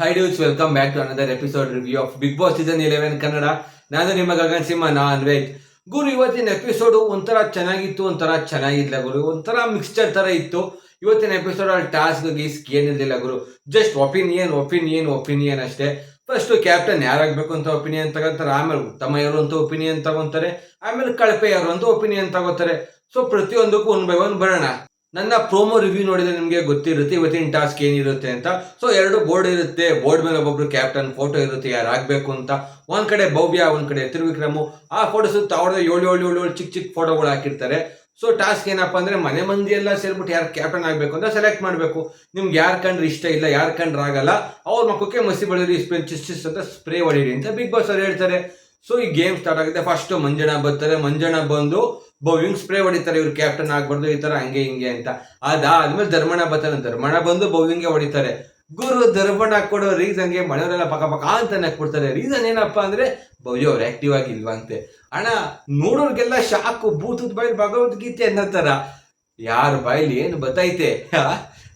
Hi dudes welcome back to another episode review of Bigg Boss season eleven Kannada ನಾನು ನಿಮ್ಮ ಗಗನ್ ಸಿಂಹ, non veg. ಗುರು, ಇವತ್ತಿನ episode ಒಂಥರ ಚೆನ್ನಾಗಿತ್ತು, ಒಂಥರ ಚೆನ್ನಾಗಿಲ್ಲ ಗುರು. ಒಂಥರ ಮಿಕ್ಸ್ಚರ್ ತರ ಇತ್ತು. ಇವತ್ತಿನ ಎಪಿಸೋಡ್ ಅಲ್ಲಿ ಟಾಸ್ಕ್ ಗೀಸ್ಕ್ ಏನಿರಲಿಲ್ಲ ಗುರು. ಜಸ್ಟ್ ಒಪಿನಿಯನ್ ಒಪಿನಿಯನ್ ಒಪಿನಿಯನ್ ಅಷ್ಟೇ. ಫಸ್ಟ್ ಕ್ಯಾಪ್ಟನ್ ಯಾರಾಗಬೇಕು ಅಂತ ಒಪಿನಿಯನ್ ತಗೋತಾರೆ, ಆಮೇಲೆ ಉತ್ತಮ ಯಾರು ಅಂತ ಒಪಿನಿಯನ್ ತಗೊಂತಾರೆ, ಆಮೇಲೆ ಕಳಪೆ ಯಾರು ಅಂತ ಒಪಿನಿಯನ್ ತಗೋತಾರೆ. ಸೊ ಪ್ರತಿಯೊಂದಕ್ಕೂ ಒನ್ ಬೈ ಒನ್ ಬರೋಣ. ನನ್ನ ಪ್ರೋಮೋ ರಿವ್ಯೂ ನೋಡಿದ್ರೆ ನಿಮಗೆ ಗೊತ್ತಿರುತ್ತೆ, ಇವತ್ತಿನ ಟಾಸ್ಕ್ ಏನಿರುತ್ತೆ ಅಂತ. ಸೊ ಎರಡು ಬೋರ್ಡ್ ಇರುತ್ತೆ. ಬೋರ್ಡ್ ಮೇಲೆ ಒಬ್ಬೊಬ್ರು ಕ್ಯಾಪ್ಟನ್ ಫೋಟೋ ಇರುತ್ತೆ, ಯಾರು ಆಗಬೇಕು ಅಂತ. ಒಂದ್ ಕಡೆ ಭವ್ಯ, ಒಂದ್ ಕಡೆ ತ್ರಿವಿಕ್ರಮು. ಆ ಫೋಟೋ ಸುತ್ತ ಏಳು ಏಳು ಏಳು ಏಳು ಚಿಕ್ಕ ಚಿಕ್ಕ ಫೋಟೋಗಳು ಹಾಕಿರ್ತಾರೆ. ಸೊ ಟಾಸ್ಕ್ ಏನಪ್ಪಾ ಅಂದ್ರೆ ಮನೆ ಮಂದಿ ಎಲ್ಲ ಸೇರ್ಬಿಟ್ಟು ಯಾರು ಕ್ಯಾಪ್ಟನ್ ಆಗ್ಬೇಕು ಅಂತ ಸೆಲೆಕ್ಟ್ ಮಾಡಬೇಕು. ನಿಮ್ಗೆ ಯಾರು ಕಂಡ್ರೆ ಇಷ್ಟ ಇಲ್ಲ, ಯಾರು ಕಂಡ್ರೆ ಆಗಲ್ಲ, ಅವ್ರ ಮಕ್ಕಕ್ಕೆ ಮಸಿ ಬಳಿರಿ ಸ್ಪ್ರೇ ಚಿಸ್ ಅಂತ ಸ್ಪ್ರೇ ಹೊಡೀರಿ ಅಂತ ಬಿಗ್ ಬಾಸ್ ಅವ್ರು ಹೇಳ್ತಾರೆ. ಸೊ ಈ ಗೇಮ್ ಸ್ಟಾರ್ಟ್ ಆಗುತ್ತೆ. ಫಸ್ಟ್ ಮಂಜಣ್ಣ ಬರ್ತಾರೆ. ಮಂಜಣ್ಣ ಬಂದು ಬೌಲಿಂಗ್ ಸ್ಪ್ರೇ ಹೊಡಿತಾರೆ, ಇವ್ರು ಕ್ಯಾಪ್ಟನ್ ಆಗ್ಬಾರ್ದು, ಈ ತರ ಹಂಗೆ ಹಿಂಗೆ ಅಂತ. ಅದಾದ್ಮೇಲೆ ಧರ್ಮಣ ಬರ್ತಾನೆ ಧರ್ಮಣ ಬಂದು ಬೌಲಿಂಗ್ ಹೊಡಿತಾರೆ. ಗುರು ಧರ್ಮಣ ಕೊಡೋ ರೀಸನ್ಗೆ ಮನೆಯವರೆಲ್ಲ ಪಕ್ಕ ಪಕ್ಕ ಅಂತ ಹಾಕ್ಬಿಡ್ತಾರೆ ರೀಸನ್ ಏನಪ್ಪಾ ಅಂದ್ರೆ ಭವ್ಯ ಅವ್ರು ಆಕ್ಟಿವ್ ಆಗಿಲ್ವಂತೆ ಅಣ್ಣ, ನೋಡೋರ್ಗೆಲ್ಲ ಶಾಕು, ಭೂತದ ಬಾಯಿ, ಭಗವದ್ಗೀತೆ ಅನ್ನೋ ಯಾರ ಬಾಯಲ್ಲಿ ಏನು ಬತ್ತೈತೆ?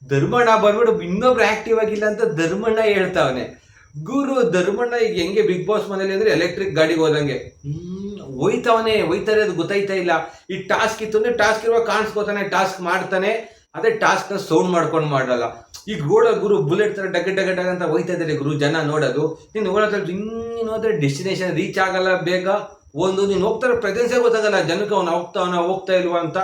ಧರ್ಮಣ ಬಂದ್ಬಿಟ್ಟು ಇನ್ನೊಬ್ರು ಆಕ್ಟಿವ್ ಆಗಿಲ್ಲ ಅಂತ ಧರ್ಮಣ್ಣ ಹೇಳ್ತಾವನೆ. ಗುರು ಧರ್ಮಣ್ಣ ಈಗ ಹೆಂಗೆ ಬಿಗ್ ಬಾಸ್ ಮನೇಲಿ ಅಂದ್ರೆ ಎಲೆಕ್ಟ್ರಿಕ್ ಗಾಡಿಗೆ ಹೋದಂಗೆ. ಹ್ಮ್. ಒಯ್ತಾವನೆ ಒಯ್ತಾರೆ ಅದು ಗೊತ್ತಾಯ್ತಾ ಇಲ್ಲ. ಈ ಟಾಸ್ಕ್ ಇತ್ತು ಅಂದ್ರೆ ಟಾಸ್ಕ್ ಇರುವಾಗ ಕಾಣಿಸ್ಕೋತಾನೆ ಟಾಸ್ಕ್ ಮಾಡ್ತಾನೆ ಅದೇ ಟಾಸ್ಕ್ನ ಸೌಂಡ್ ಮಾಡ್ಕೊಂಡು ಮಾಡಲ್ಲ. ಈಗ ಗೋಡ ಗುರು ಬುಲೆಟ್ ತರ ಡಗ ಡಗ ಡಗ ಅಂತ ಹೋಯ್ತಾ ಇದ್ದಾರೆ ಗುರು ಜನ ನೋಡೋದು. ನೀನು ಓಡೋದ್ರ ಇನ್ನೇನು ಹೋದ್ರೆ ಡೆಸ್ಟಿನೇಷನ್ ರೀಚ್ ಆಗಲ್ಲ ಬೇಗ. ಒಂದು ನೀನು ಹೋಗ್ತಾರೆ ಪ್ರೆಸೆನ್ಸೇ ಗೊತ್ತಾಗಲ್ಲ. ಜನಕ್ಕೆ ಅವ್ನು ಹೋಗ್ತಾವನ ಹೋಗ್ತಾ ಇಲ್ವಾ ಅಂತ.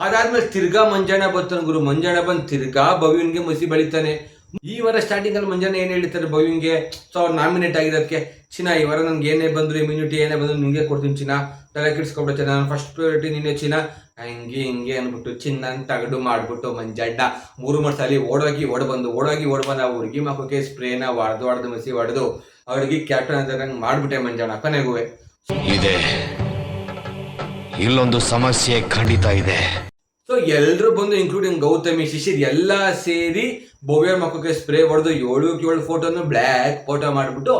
ಅದಾದ್ಮೇಲೆ ತಿರ್ಗಾ ಮಂಜಾಣ ಬರ್ತಾನೆ ಗುರು. ಮಂಜಾಣ ಬಂದು ತಿರ್ಗಾ ಭವ್ಯನ್ಗೆ ಮಸಿ ಬೆಳಿತಾನೆ. ಈ ವಾರ ಸ್ಟಾರ್ಟಿಂಗ್ ಅಲ್ಲಿ ಮಂಜಾನ ಏನ್ ಹೇಳ್ತಾರೆ ಬೌಲಿಂಗ್ಗೆ ಸೊ ಅವ್ರು ನಾಮಿನೇಟ್ ಆಗಿರೋದಕ್ಕೆ ಚಿನ್ನ ಈ ವಾರ ನನ್ಗೆ ಏನೇ ಬಂದ್ರು ಇಮ್ಯುನಿಟಿ ಏನೇ ಬಂದ್ರು ನಿಮಗೆ ಕೊಡ್ತೀನಿ ಚಿನ್ನ. ತಲೆ ಕಿಡ್ಸ್ಕೊಬಿಡುತ್ತೆ ನಾನು ಫಸ್ಟ್ ಪ್ರಿಯಾರಿಟಿ ನಿನ್ನೆ ಚಿನ್ನ. ಹಂಗೆ ಹಿಂಗೆ ಅನ್ಬಿಟ್ಟು ಚಿನ್ನ ತಗಡು ಮಾಡ್ಬಿಟ್ಟು ಮಂಜಡ್ಡ ಮೂರು ಮೂರು ಸಲ ಓಡೋಗಿ ಓಡ್ ಬಂದು ಓಡೋಗಿ ಓಡ್ ಬಂದು ಆ ಹುಡುಗಿ ಮಕ್ಕಳಿಗೆ ಸ್ಪ್ರೇನ ಹೊಡೆದು ಹೊಡೆದು ಮಸಿ ಹೊಡೆದು ಅವ್ರಿಗೆ ಕ್ಯಾಪ್ಟನ್ ಅಂತ ನಂಗೆ ಮಾಡ್ಬಿಟ್ಟೆ ಮಂಜಣ್ಣ ಕೊನೆಗುವೆ. ಇದೆ. ಇಲ್ಲೊಂದು ಸಮಸ್ಯೆ ಖಂಡಿತ ಇದೆ. ಸೊ ಎಲ್ರು ಬಂದು ಇನ್ಕ್ಲೂಡಿಂಗ್ ಗೌತಮಿ ಶಿಶಿರ್ ಎಲ್ಲ ಸೇರಿ ಭವ್ಯ ಮಕ್ಕಳಿಗೆ ಸ್ಪ್ರೇ ಹೊಡೆದು ಏಳು ಏಳು ಫೋಟೋನು ಬ್ಲ್ಯಾಕ್ ಫೋಟೋ ಮಾಡಿಬಿಟ್ಟು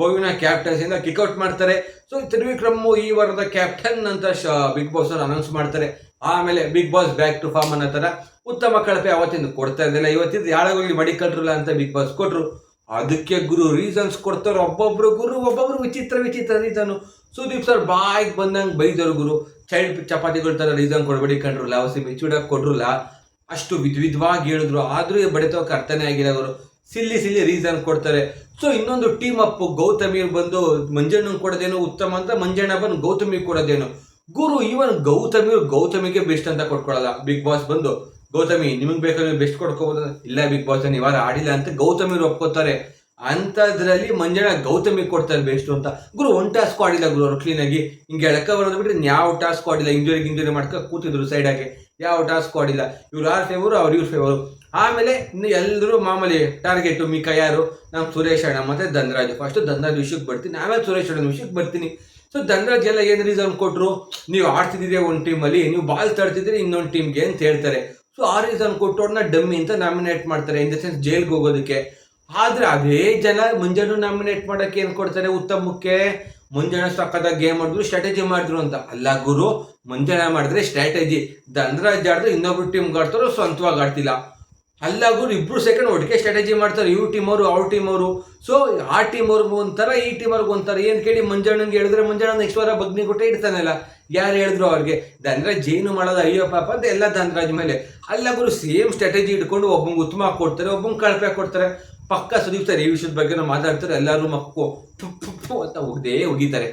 ಬೋವಿನ ಕ್ಯಾಪ್ಟನ್ಸಿಂದ ಕಿಕ್ಔಟ್ ಮಾಡ್ತಾರೆ. ಸೊ ತ್ರಿವಿಕ್ರಮ್ ಈ ವಾರದ ಕ್ಯಾಪ್ಟನ್ ಅಂತ ಬಿಗ್ ಬಾಸ್ ಅವ್ರು ಅನೌನ್ಸ್ ಮಾಡ್ತಾರೆ. ಆಮೇಲೆ Bigg Boss back to form ಅನ್ನೋ ಥರ ಉತ್ತಮ ಕಳಪೆ ಅವತ್ತಿಂದ ಕೊಡ್ತಾ ಇರಲಿಲ್ಲ. ಇವತ್ತಿದ್ದು ಯಾಳಾಗೋಗಿ ಮಡಿಕಲ್ರಲ್ಲ ಅಂತ ಬಿಗ್ ಬಾಸ್ ಕೊಟ್ರು. ಅದಕ್ಕೆ ಗುರು ರೀಸನ್ಸ್ ಕೊಡ್ತಾರೆ. ಒಬ್ಬೊಬ್ರು ಗುರು, ಒಬ್ಬೊಬ್ರು ವಿಚಿತ್ರ ವಿಚಿತ್ರ ರೀಸನ್ನು ಸುದೀಪ್ ಸರ್ ಬಾಯಿಗೆ ಬಂದಂಗೆ ಬೈದರು ಗುರು. ಚೈಲ್ಡ್ ಚಪಾತಿಗಳ ತರ ರೀಸನ್ ಕೊಡಬೇಡಿ ಕಂಡ್ರಲ್ಲ ಅವಸಿ ಮೆಚೂರ್ಡಾಗಿ ಕೊಡ್ರಲ್ಲ. ಅಷ್ಟು ವಿಧ ವಿಧವಾಗಿ ಹೇಳಿದ್ರು. ಆದ್ರೂ ಬಡಿತವಕ್ಕೆ ಅರ್ಥನೇ ಆಗಿಲ್ಲ ಅವರು. ಸಿಲ್ಲಿ ಸಿಲ್ಲಿ ರೀಸನ್ ಕೊಡ್ತಾರೆ. ಸೊ ಇನ್ನೊಂದು ಟೀಮ್ ಅಪ್ ಗೌತಮಿ ಬಂದು ಮಂಜಣ್ಣ ಕೊಡೋದೇನು ಉತ್ತಮ ಅಂತ ಮಂಜಣ್ಣ ಬಂದು ಗೌತಮಿ ಕೊಡೋದೇನು. ಗುರು ಈವನ್ ಗೌತಮಿ ಗೌತಮಿಗೆ ಬೆಸ್ಟ್ ಅಂತ ಕೊಟ್ಕೊಳಲ್ಲ. ಬಿಗ್ ಬಾಸ್ ಬಂದು, ಗೌತಮಿ, ನಿಮಗೆ ಬೇಕಾದ್ರೆ ಬೆಸ್ಟ್ ಕೊಡ್ಕೋಬಹುದು ಇಲ್ಲ ಬಿಗ್ ಬಾಸ್ ವಾರ ಆಡಿಲ್ಲ ಅಂತ ಗೌತಮಿ ಒಪ್ಕೋತಾರೆ. ಅಂಥದ್ರಲ್ಲಿ ಮಂಜಣ್ಣ ಗೌತಮಿ ಕೊಡ್ತಾರೆ ಬೆಸ್ಟ್ ಅಂತ. ಗುರು ಒನ್ ಟಾಸ್ಕ್ ಆಡಿಲ್ಲ ಗುರು ಅವ್ರು ಕ್ಲೀನ್ ಆಗಿ. ಹಿಂಗೆ ಎಳಕ ಬರೋದು ಬಿಟ್ರೆ ಯಾವ ಟಾಸ್ಕ್ ಆಡಿಲ್ಲ. ಇಂಜುರಿ ಇಂಜುರಿ ಮಾಡ್ಕೊ ಕೂತಿದ್ರು ಸೈಡ್ ಆಗಿ. ಯಾವ ಟಾಸ್ಕ್ ಆಡಿಲ್ಲ ಇವ್ರು ಆರ್ ಫೇವರು ಅವ್ರು ಇವ್ರ ಫೇವರು ಆಮೇಲೆ ಇನ್ನು ಎಲ್ಲರೂ ಮಾಮೂಲಿ ಟಾರ್ಗೆಟು ಮಿಕ್ಕ ಯಾರು? ನಮ್ಮ ಸುರೇಶ್ ಅಣ್ಣ ಮತ್ತು ಧನರಾಜ್. ಫಸ್ಟ್ ಧನರಾಜ್ ವಿಷಯಕ್ಕೆ ಬರ್ತೀನಿ, ಆಮೇಲೆ ಸುರೇಶ್ ಅಣ್ಣನ ವಿಷಯಕ್ಕೆ ಬರ್ತೀನಿ. ಸೊ ಧನರಾಜ್ ಎಲ್ಲ ಏನು ರೀಸನ್ ಕೊಟ್ಟರು ನೀವು ಆಡ್ತಿದ್ದೀರಿ ಒಂದು ಟೀಮಲ್ಲಿ ನೀವು ಬಾಲ್ ತಡ್ತಿದ್ದೀರಿ ಇನ್ನೊಂದು ಟೀಮ್ಗೆ ಅಂತ ಹೇಳ್ತಾರೆ. ಸೊ ಆ ರೀಸನ್ ಕೊಟ್ಟು ಅವ್ರನ್ನ ಡಮ್ಮಿ ಅಂತ ನಾಮಿನೇಟ್ ಮಾಡ್ತಾರೆ ಇನ್ ದ ಸೆನ್ಸ್ ಜೈಲ್ಗೆ ಹೋಗೋದಕ್ಕೆ. ಆದ್ರೆ ಅದೇ ಜನ ಮುಂಜಾನೆ ನಾಮಿನೇಟ್ ಮಾಡಕ್ಕೆ ಏನ್ ಕೊಡ್ತಾರೆ ಉತ್ತಮಕ್ಕೆ? ಮುಂಜಾನೆ ಸಕ್ಕದ ಗೇಮ್ ಮಾಡಿದ್ರು ಸ್ಟ್ರಾಟಜಿ ಮಾಡಿದ್ರು ಅಂತ. ಅಲ್ಲ ಗುರು, ಮುಂಜಾನೆ ಮಾಡಿದ್ರೆ ಸ್ಟ್ರಾಟಜಿ ಧನರಾಜ್ ಆಡಿದ್ರೆ ಇನ್ನೊಬ್ರು ಟೀಮ್ ಆಡ್ತಾರೋ ಸ್ವಂತವಾಗಿ ಆಡ್ತಿಲ್ಲ. ಅಲ್ಲ ಗುರು, ಇಬ್ರು ಸೆಕೆಂಡ್ ಒಟ್ಟಿಗೆ ಸ್ಟ್ರಾಟಜಿ ಮಾಡ್ತಾರೆ. ಇವ್ರ ಟೀಮ್ ಅವರು, ಅವ್ರ ಟೀಮ್ ಅವರು. ಸೊ ಆ ಟೀಮ್ ಅವ್ರಿಗೆ ಒಂಥರ, ಈ ಟೀಮ್ ಅವ್ರಿಗೆ ಒಂಥರ. ಏನು ಕೇಳಿ ಮಂಜಣ್ಣಂಗೆ ಹೇಳಿದ್ರೆ ಮಂಜಣ್ಣ ನೆಕ್ಸ್ಟ್ ವಾರ ಬಗ್ನಿ ಕೊಟ್ಟೆ ಇಡ್ತಾನಲ್ಲ. ಯಾರು ಹೇಳಿದ್ರು ಅವ್ರಿಗೆ? ಧನರಾಜ್ ಏನು ಮಾಡೋದು? ಅಯ್ಯೋ ಪಾಪ ಅಂತ ಎಲ್ಲ ಧನರಾಜ್ ಮೇಲೆ. ಅಲ್ಲ ಗುರು ಸೇಮ್ ಸ್ಟ್ರಾಟಜಿ ಇಟ್ಕೊಂಡು ಒಬ್ಬಂಗೆ ಉತ್ತಮ ಕೊಡ್ತಾರೆ, ಒಬ್ಬಂಗೆ ಕಳಪೆ ಕೊಡ್ತಾರೆ. ಪಕ್ಕ ಸುದೀಪ್ತಾರೆ ಈ ವಿಷಯದ ಬಗ್ಗೆ ನಾವು ಮಾತಾಡ್ತಾರೆ ಎಲ್ಲರೂ ಮಕ್ಕು ಅಂತ ಹೋಗದೇ ಹೋಗಿತಾರೆ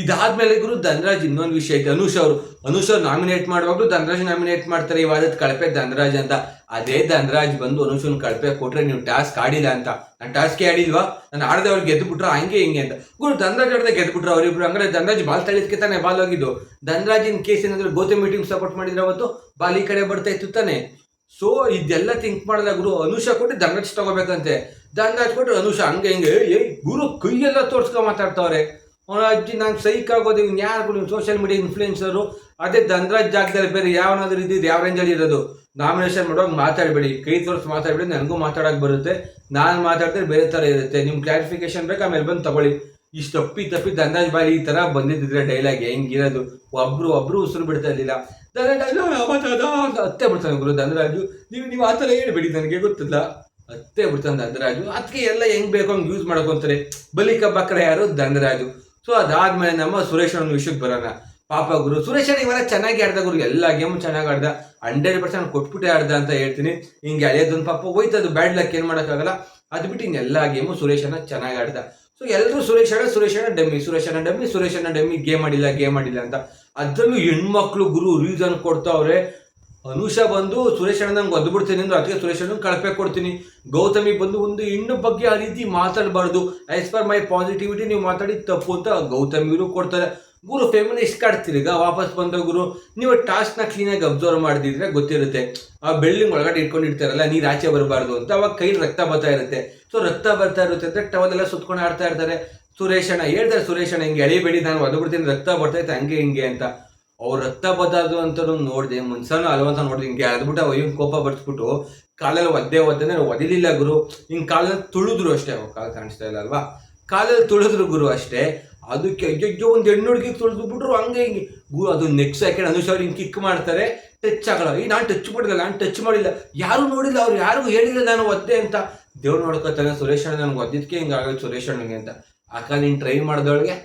ಇದಾದ್ಮೇಲೆ ಗುರು ಧನರಾಜ್ ಇನ್ನೊಂದು ವಿಷಯ ಐತೆ. ಅನುಷ್ ಅವರು, ಅನುಷ್ ಅವ್ರು ನಾಮಿನೇಟ್ ಮಾಡುವಾಗಲೂ ಧನರಾಜ್ ನಾಮಿನೇಟ್ ಮಾಡ್ತಾರೆ, ಈ ವಾದದ ಕಳಪೆ ಧನರಾಜ್ ಅಂತ. ಅದೇ ಧನರಾಜ್ ಬಂದು ಅನುಷನ್ ಕಳಪೆ ಕೊಟ್ರೆ ನೀವು ಟಾಸ್ಕ್ ಆಡಿಲ್ಲ ಅಂತ. ನಾನು ಟಾಸ್ಕೇ ಆಡಿಲ್ವಾ? ನಾನು ಆಡದೆ ಅವ್ರು ಗೆದ್ದು ಬಿಟ್ರು ಹಂಗೆ ಹಿಂಗೆ ಅಂತ. ಗುರು ಧನರಾಜ್ ಆಡದೆ ಗೆದ್ದು ಬಿಟ್ರು ಅವ್ರಿಬ್ರು ಹಂಗಾರೆ ಧನರಾಜ್ ಬಾಲ್ ತಳಿಸ್ಕೆ ತಾನೆ ಬಾಲ್ ಹೋಗಿದ್ದು? ಧನರಾಜಿನ ಕೇಸ್ ಏನಂದ್ರೆ ಗೌತಮಿ ಮೀಟಿಂಗ್ ಸಪೋರ್ಟ್ ಮಾಡಿದ್ರೆ ಅವತ್ತು? ಬಾಲ್ ಈ ಕಡೆ ಬರ್ತಾ ಇತ್ತು ತಾನೆ? ಸೊ ಇದೆಲ್ಲ ಥಿಂಕ್ ಮಾಡಿದಾಗ ಗುರು. ಅನುಷ ಕೊಟ್ಟು ಧನರಾಜ್ ತಗೋಬೇಕಂತೆ. ಧನರಾಜ್ ಕೊಟ್ಟು ಅನುಷ ಹಂಗೆ ಹಿಂಗೆ ಏ ಗುರು ಕೈಯೆಲ್ಲ ತೋರಿಸ್ಕೊಂಡು ಮಾತಾಡ್ತಾವ್ರೆ. ಅವ್ನ ಅಜ್ಜಿ ನಂಗೆ ಸೈಕ್ ಆಗೋದು, ಇವ್ನು ಯಾರು ನೀವು ಸೋಷಿಯಲ್ ಮೀಡಿಯಾ ಇನ್ಫ್ಲೂಯೆನ್ಸರು ಅದೇ ದಂದ್ರಾಜ್ ಜಾಗದಲ್ಲಿ ಬೇರೆ ಯಾವನಾದ್ರೂ ಇದ್ದಿದ್ದು ಯಾವ ರೇಂಜಲ್ಲಿ ಇರೋದು? ನಾಮಿನೇಷನ್ ಮಾಡುವಾಗ ಮಾತಾಡಬೇಡಿ. ಕೈ ತೋರಿಸಿ ಮಾತಾಡಬೇಡಿ, ನನಗೂ ಮಾತಾಡೋಕೆ ಬರುತ್ತೆ. ನಾನು ಮಾತಾಡಿದ್ರೆ ಬೇರೆ ಥರ ಇರುತ್ತೆ. ನಿಮ್ಮ ಕ್ಲಾರಿಫಿಕೇಶನ್ ಬೇಕು, ಆಮೇಲೆ ಬಂದು ತಗೊಳ್ಳಿ. ಇಷ್ಟು ತಪ್ಪಿ ತಪ್ಪಿ ಧನರಾಜ್ ಬಾಯಿ ಈ ಥರ ಬಂದಿದ್ದಿದ್ರೆ ಡೈಲಾಗ್ ಹೆಂಗಿರೋದು? ಒಬ್ರು ಒಬ್ರು ಉಸಿರು ಬಿಡ್ತಾ ಇರಲಿಲ್ಲ. ಧನರಾಜ್ ಅತ್ತೆ ಬಿಡ್ತಾನೆ ಗುರು, ಧನರಾಜು. ನೀವು ನೀವು ಆ ಥರ ಹೇಳ್ಬೇಡಿ, ನನಗೆ ಗೊತ್ತಿಲ್ಲ ಅತ್ತೆ ಬಿಡ್ತಾನೆ ದಂಡರಾಜು ಅದಕ್ಕೆ ಎಲ್ಲ ಹೆಂಗ್ ಬೇಕು ಹಂಗೆ ಯೂಸ್ ಮಾಡ್ಕೊಂತಾರೆ. ಬಲಿಕ ಬಕ್ರ ಯಾರು? ದಂಡರಾಜು ಸೊ ಅದಾದ್ಮೇಲೆ ನಮ್ಮ ಸುರೇಶ್ ಒಂದು ವಿಷಯಕ್ಕೆ ಬರೋಣ. ಪಾಪ ಗುರು, ಸುರೇಶನ್ ಇವೆಲ್ಲ ಚೆನ್ನಾಗಿ ಆಡ್ದ ಗುರು, ಎಲ್ಲ ಗೇಮ್ ಚೆನ್ನಾಗಿ ಆಡ್ದ. ಹಂಡ್ರೆಡ್ ಪರ್ಸೆಂಟ್ ಕೊಟ್ಬಿಟ್ಟೆ ಆಡ್ದ ಅಂತ ಹೇಳ್ತೀನಿ. ಹಿಂಗೆ ಹಳೆಯದೊಂದು ಪಾಪ ಹೋಯ್ತದು ಬ್ಯಾಡ್ ಲಕ್ ಏನ್ ಮಾಡೋಕ್ಕಾಗಲ್ಲ. ಅದು ಬಿಟ್ಟು ಇನ್ನು ಎಲ್ಲ ಗೇಮು ಸುರೇಶನ ಚೆನ್ನಾಗಿ ಆಡ್ದ. ಸೊ ಎಲ್ಲರೂ ಸುರೇಶ್ ಅಣ್ಣ ಸುರೇಶ್ ಅಣ್ಣ, ಡಮ್ಮಿ. ಸುರೇಶ್ ಅಣ್ಣ, ಡಮ್ಮಿ. ಡಮ್ಮಿ. ಗೇಮ್ ಆಡಿಲ್ಲ ಗೇಮ್ ಆಡಿಲ್ಲ ಅಂತ. ಅದರಲ್ಲೂ ಹೆಣ್ಮಕ್ಳು ಗುರು ರೀಸನ್ ಕೊಡ್ತಾವ್ರೆ. ಅನುಷಾ ಬಂದು ಸುರೇಶ್ ಅಣ್ಣ ನಂಗೆ ಒದ್ಬಿಡ್ತೀನಿ ಅಂದ್ರೆ ಅದಕ್ಕೆ ಕಳಪೆ ಕೊಡ್ತೀನಿ. ಗೌತಮಿ ಬಂದು ಒಂದು ಹೆಣ್ಣು ಬಗ್ಗೆ ಆ ರೀತಿ ಮಾತಾಡಬಾರ್ದು. ಆಸ್ ಪರ್ ಮೈ ಪಾಸಿಟಿವಿಟಿ ನೀವು ಮಾತಾಡಿ ತಪ್ಪು ಅಂತ ಗೌತಮಿಯವರು ಕೊಡ್ತಾರೆ. ಗುರು ಫೆಮಿನಿಸ್ಟ್ ಕಾರ್ಡ್ ವಾಪಸ್ ಬಂದ ಗುರು, ನೀವು ಟಾಸ್ಕ್ನ ಕ್ಲೀನಾಗಿ ಅಬ್ಸರ್ವ್ ಮಾಡಿದ್ರೆ ಗೊತ್ತಿರುತ್ತೆ. ಆ ಬಿಲ್ಡಿಂಗ್ ಒಳಗಡೆ ಇಟ್ಕೊಂಡಿರ್ತಾರಲ್ಲ ನೀರು ಆಚೆ ಬರಬಾರ್ದು ಅಂತ. ಅವಾಗ ಕೈ ರಕ್ತ ಬರ್ತಾ ಇರುತ್ತೆ. ಸೊ ರಕ್ತ ಬರ್ತಾ ಇರುತ್ತೆ ಅಂತ ಟವಲ್ ಎಲ್ಲ ಸುತ್ಕೊಂಡು ಆಡ್ತಾ ಇರ್ತಾರೆ. ಸುರೇಶಣ್ಣ ಹೇಳ್ತಾರೆ, ಸುರೇಶ್ ಅಣ್ಣ, ಹಿಂಗೆ ಎಳಿಬೇಡಿ, ನಾನು ಒದಬಿಡ್ತೀನಿ ರಕ್ತ ಬರ್ತಾ ಇತ್ತು, ಹಂಗೆ ಹಿಂಗೆ ಅಂತ. ಅವ್ರ ರಕ್ತ ಬದದು ಅಂತ ನೋಡಿದೆ, ಮುನ್ಸಾನು ಅಲ್ವಂತ ನೋಡಿದೆ, ಹಿಂಗೆ ಅದ್ಬಿಟ್ಟು ಅವ್ ಹಿಂಗೆ ಕೋಪ ಬರ್ಸ್ಬಿಟ್ಟು ಕಾಲಲ್ಲಿ ಒದ್ದೆ ಒದ್ದೆ ಒದಿಲಿಲ್ಲ ಗುರು. ಹಿಂಗೆ ಕಾಲಲ್ಲಿ ತುಳಿದ್ರು ಅಷ್ಟೇ ಕಾಲು ಕಾಣಿಸ್ತಾ ಇಲ್ಲ ಅಲ್ವಾ? ಕಾಲಲ್ಲಿ ತುಳಿದ್ರು ಗುರು ಅಷ್ಟೇ. ಅದಕ್ಕೆ ಅಯ್ಯೋ ಒಂದು ಹೆಣ್ಣು ಹುಡುಗಿ ತುಳಿದು ಬಿಟ್ರು ಹಂಗೆ ಹಿಂಗೆ. ಗು, ಅದು ನೆಕ್ಸ್ಟ್ ಸೆಕೆಂಡ್ ಅನುಷ್ ಅವ್ರು ಹಿಂಗೆ ಕಿಕ್ ಮಾಡ್ತಾರೆ. ಟಚ್ ಆಗಲ್ಲ. ಈ ನಾನು ಟಚ್ ಮಾಡಿಲ್ಲ, ನಾನು ಟಚ್ ಮಾಡಿಲ್ಲ. ಯಾರು ನೋಡಿಲ್ಲ, ಅವ್ರು ಯಾರಿಗೂ ಹೇಳಿಲ್ಲ ನಾನು ಒದ್ದೆ ಅಂತ. ದೇವ್ರು ನೋಡ್ಕೊತಾನೆ, ಸುರೇಶ್ ಅಣ್ಣ ನನಗೆ ಒದ್ದಿದ್ಕೆ ಹಿಂಗೆ ಆಗೋಯ್ತು ಸುರೇಶ್ ಅಣ್ಣಗೆ ಅಂತ. ಅಕ್ಕ ನೀನು ಟ್ರೈ ಮಾಡಿದವಳಿಗೆ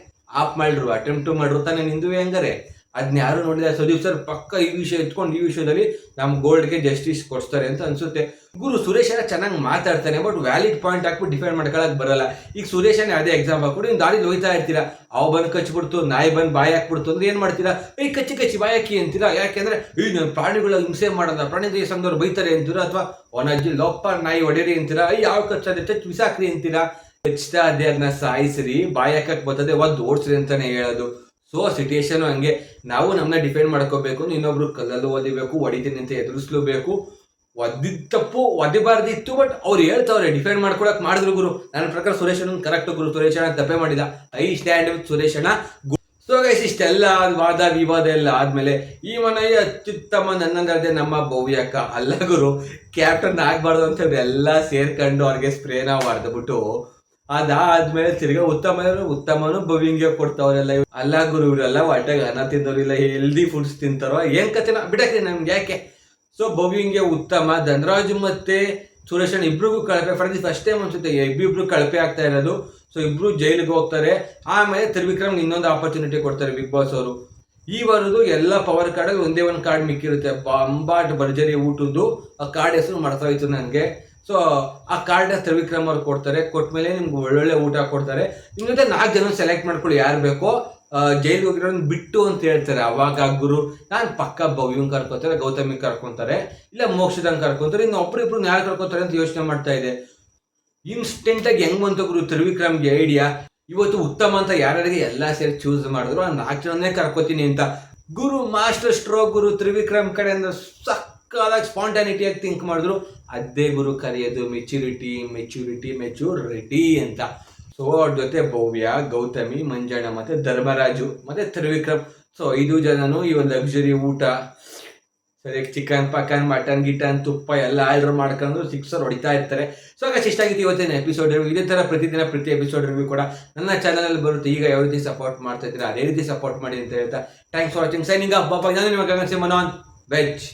ಆಪ್ ಮಾಡಿರು ಅಟೆಂಪ್ಟು ಮಾಡಿರು ತಾನೆ ನಿಂದುವೆ ಹಂಗಾರೆ. ಅದನ್ನ ಯಾರು ನೋಡಿದ್ರೆ ಸುದೀಪ್ ಸರ್ ಪಕ್ಕ ಈ ವಿಷಯ ಇಟ್ಕೊಂಡು ಈ ವಿಷಯದಲ್ಲಿ ನಮ್ಮ ಗೋಲ್ಡ್ಗೆ ಜಸ್ಟಿಸ್ ಕೊಡ್ತಾರೆ ಅಂತ ಅನ್ಸುತ್ತೆ. ಗುರು ಸುರೇಶ್ ಅಣ್ಣ ಚೆನ್ನಾಗಿ ಮಾತಾಡ್ತಾನೆ ಬಟ್ ವ್ಯಾಲಿಡ್ ಪಾಯಿಂಟ್ ಹಾಕ್ಬಿಟ್ಟು ಡಿಫೆಂಡ್ ಮಾಡ್ಕೊಳಕ್ ಬರಲ್ಲ. ಈಗ ಸುರೇಶ್ ಅಣ್ಣ ಅದೇ ಎಕ್ಸಾಮ್ ಹಾಕ್ಬಿಟ್ಟು ನೀವು ದಾರಿ ಹೋಯ್ತಾ ಇರ್ತೀರಾ. ಅವ್ ಬಂದು ಕಚ್ಬಿಡ್ತು, ನಾಯಿ ಬಂದು ಬಾಯಿ ಹಾಕ್ಬಿಡ್ತು ಅಂದ್ರೆ ಏನು ಮಾಡ್ತೀರಾ? ಈ ಕಚ್ಚಿ ಕಚ್ಚಿ ಬಾಯಿ ಹಾಕಿ ಅಂತೀರಾ? ಯಾಕೆಂದ್ರೆ ಈ ನನ್ನ ಪ್ರಾಣಿಗಳ ಹಿಂಸೆ ಮಾಡೋದ? ಪ್ರಾಣಿ ದೇಶದವ್ರು ಬೈತಾರೆ ಅಂತೀರಾ? ಅಥವಾ ಒನಜ್ಜಿ ಲೋಪ ನಾಯಿ ಹೊಡೀರಿ ಅಂತೀರಾ? ಈ ಯಾವ ಕಚ್ಚದೆ ಟಚ್ ಬಿಸಾಕ್ರಿ ಅಂತೀರಾ? ಕಚ್ತಾ ಅದೇ ಅದನ್ನ ಸಾಯಿಸ್ರಿ, ಬಾಯಿ ಹಾಕಕ್ ಬರ್ತದೆ, ಒದ್ದು ಓಡಿಸ್ರಿ ಅಂತಾನೆ ಹೇಳೋದು. ಸೊ ಸಿಟುಯೇಷನ್ ಹಂಗೆ. ನಾವು ನಮ್ಮನ್ನ ಡಿಫೆಂಡ್ ಮಾಡ್ಕೋಬೇಕು, ಇನ್ನೊಬ್ರು ಕಲ್ಲಲ್ಲೂ ಓದಿಬೇಕು ಹೊಡಿತೀನಿ ಅಂತ ಎದುರಿಸ್ಲೇಬೇಕು. ಒದ್ದಿದ್ದ ತಪ್ಪು ಒದಿಬಾರ್ದಿತ್ತು ಬಟ್ ಅವ್ರು ಹೇಳ್ತಾವ್ರೆ ಡಿಫೆಂಡ್ ಮಾಡ್ಕೊಳಕ್ ಮಾಡಿದ್ರು ಗುರು. ನನ್ನ ಪ್ರಕಾರ ಸುರೇಶ್ ಕರೆಕ್ಟ್ ಗುರು. ಸುರೇಶ್ ಅಣ್ಣ ತಪ್ಪೆ ಮಾಡಿದ. ಐ ಸ್ಟ್ಯಾಂಡ್ ವಿತ್ ಸುರೇಶ್ ಅಣ್ಣ. ಸೊ ಗೈಸ್ ಇಷ್ಟೆಲ್ಲ ವಾದ, ವಿವಾದ ಎಲ್ಲ ಆದ್ಮೇಲೆ ಈ ಮನೆಯ ಅತ್ಯುತ್ತಮ ನನ್ನಂದ್ರೆ ನಮ್ಮ ಭವ್ಯಕ್ಕ ಅಲ್ಲ ಗುರು ಕ್ಯಾಪ್ಟನ್ ಆಗ್ಬಾರ್ದು ಅಂತ ಎಲ್ಲ ಸೇರ್ಕೊಂಡು ಅವ್ರಿಗೆ ಸ್ಪ್ರೇನ ಹೊಡೆದ್ಬಿಟ್ಟು ಅದಾದ್ಮೇಲೆ ತಿರ್ಗಾ ಉತ್ತಮ ಉತ್ತಮನು ಭವ್ಯಂಗೆ ಕೊಡ್ತಾವ್ರೆಲ್ಲ. ಅಲ್ಲ ಗುರು ಇವರೆಲ್ಲ ಹೊಟ್ಟೆಗೆ ಅನ್ನ ತಿಂದವ್ರಿಲ್ಲ ಹೆಲ್ದಿ ಫುಡ್ಸ್ ತಿಂತಾರೋ, ಏನ್ ಕತೆನ ಬಿಡಕ್ಕೆ ನಮ್ಗೆ ಯಾಕೆ? ಸೊ ಭವ್ಯಂಗೆ ಉತ್ತಮ, ಧನರಾಜು ಮತ್ತೆ ಸುರೇಶನ್ ಇಬ್ರಿಗೂ ಕಳಪೆ ಫಾರ್ ದಿ ಫಸ್ಟ್ ಟೈಮ್ ಅನ್ಸುತ್ತೆ ಇಬ್ಬಿಬ್ರು ಕಳಪೆ ಆಗ್ತಾ ಇರೋದು. ಸೊ ಇಬ್ರು ಜೈಲಿಗೆ ಹೋಗ್ತಾರೆ. ಆಮೇಲೆ ತ್ರಿವಿಕ್ರಮ್ ಇನ್ನೊಂದು ಆಪರ್ಚುನಿಟಿ ಕೊಡ್ತಾರೆ ಬಿಗ್ ಬಾಸ್ ಅವರು. ಈ ವಾರದ್ದು ಎಲ್ಲ ಪವರ್ ಕಾರ್ಡ್ ಒಂದೇ ಒಂದು ಕಾರ್ಡ್ ಮಿಕ್ಕಿರುತ್ತೆ. ಅಂಬಾಟ್ ಭರ್ಜರಿ ಊಟದ್ದು, ಆ ಕಾರ್ಡ್ ಹೆಸರು ಮಾಡ್ತಾ ಇತ್ತು ನನಗೆ ಸೊ ಆ ಕಾರ್ಡ್ನ ತ್ರಿವಿಕ್ರಮ್ ಅವ್ರು ಕೊಡ್ತಾರೆ. ಕೊಟ್ಮೇಲೆ ನಿಮ್ಗೆ ಒಳ್ಳೊಳ್ಳೆ ಊಟ ಕೊಡ್ತಾರೆ. ನಿಮ್ ಜೊತೆ ನಾಲ್ಕು ಜನ ಸೆಲೆಕ್ಟ್ ಮಾಡ್ಕೊಳ್ಳಿ ಯಾರು ಬೇಕೋ. ಜೈಲಿಗೆ ಹೋಗಿರೋನ್ ಬಿಟ್ಟು ಅಂತ ಹೇಳ್ತಾರೆ. ಅವಾಗ ಗುರು, ನಾನು ಪಕ್ಕ ಭವ್ಯನ್ ಕರ್ಕೋತಾರೆ ಗೌತಮಿ ಕರ್ಕೊತಾರೆ, ಇಲ್ಲ ಮೋಕ್ಷದಂಗ್ ಕರ್ಕೊಂತಾರೆ, ಇನ್ನು ಒಬ್ರಿಬ್ರು ಯಾರು ಕರ್ಕೋತಾರೆ ಅಂತ ಯೋಚನೆ ಮಾಡ್ತಾ ಇದೆ. ಇನ್ಸ್ಟೆಂಟಾಗಿ ಹೆಂಗ್ ಬಂತು ಗುರು ತ್ರಿವಿಕ್ರಮ್ಗೆ ಐಡಿಯಾ ಇವತ್ತು ಉತ್ತಮ ಅಂತ ಯಾರ್ಯಾರಿಗೆ ಎಲ್ಲಾ ಸೇರಿ ಚೂಸ್ ಮಾಡಿದ್ರು. ಆ ನಾಲ್ಕು ಜನನೇ ಕರ್ಕೋತೀನಿ ಅಂತ. ಗುರು ಮಾಸ್ಟರ್ ಸ್ಟ್ರೋಕ್ ಗುರು, ತ್ರಿವಿಕ್ರಮ್ ಕಡೆಯಿಂದ ಸಕ್ಕದಾಗಿ ಸ್ಪಾಂಟಾನಿಟಿಯಾಗಿ ಥಿಂಕ್ ಮಾಡಿದ್ರು. ಅದೇ ಗುರು ಕರೆಯೋದು ಮೆಚ್ಯೂರಿಟಿ ಮೆಚ್ಯೂರಿಟಿ ಮೆಚ್ಯೂರಿಟಿ ಅಂತ. ಸೊ ಅವ್ರ ಜೊತೆ ಭವ್ಯ, ಗೌತಮಿ, ಮಂಜಣ್ಣ ಮತ್ತು ಧರ್ಮರಾಜು ಮತ್ತು ತ್ರಿವಿಕ್ರಮ್. ಸೊ ಐದು ಜನನು ಈ ಒಂದು ಲಕ್ಸುರಿ ಊಟ. ಸರಿ ಚಿಕನ್ ಪಕನ್ ಮಟನ್ ಗಿಟನ್ ತುಪ್ಪ ಎಲ್ಲ ಆರ್ಡರ್ ಮಾಡ್ಕೊಂಡು ಸಿಕ್ಸರ್ ಹೊಡಿತಾ ಇರ್ತಾರೆ. ಸೊ ಹಾಗಾಗಿ ಇಷ್ಟ ಆಗಿತ್ತು ಇವತ್ತಿನ ಎಪಿಸೋಡ್ ರಿವ್ಯೂ ಇದೇ ಥರ ಪ್ರತಿದಿನ, ಪ್ರತಿ ಎಪಿಸೋಡ್ ರಿವ್ಯೂ ಕೂಡ ನನ್ನ ಚಾನಲಲ್ಲಿ ಬರುತ್ತೆ. ಈಗ ಯಾವ ರೀತಿ ಸಪೋರ್ಟ್ ಮಾಡ್ತಾ ಇದ್ದೀರಾ, ಅದೇ ರೀತಿ ಸಪೋರ್ಟ್ ಮಾಡಿ ಅಂತ ಹೇಳ್ತಾ. ಥ್ಯಾಂಕ್ಸ್ ಫಾರ್ ವಾಚಿಂಗ್ ಸೈನಿಂಗ್ ಅಪ್ಪ ನಾನು ನಿಮಗೆ ಮನೋನ್ ವೆಜ್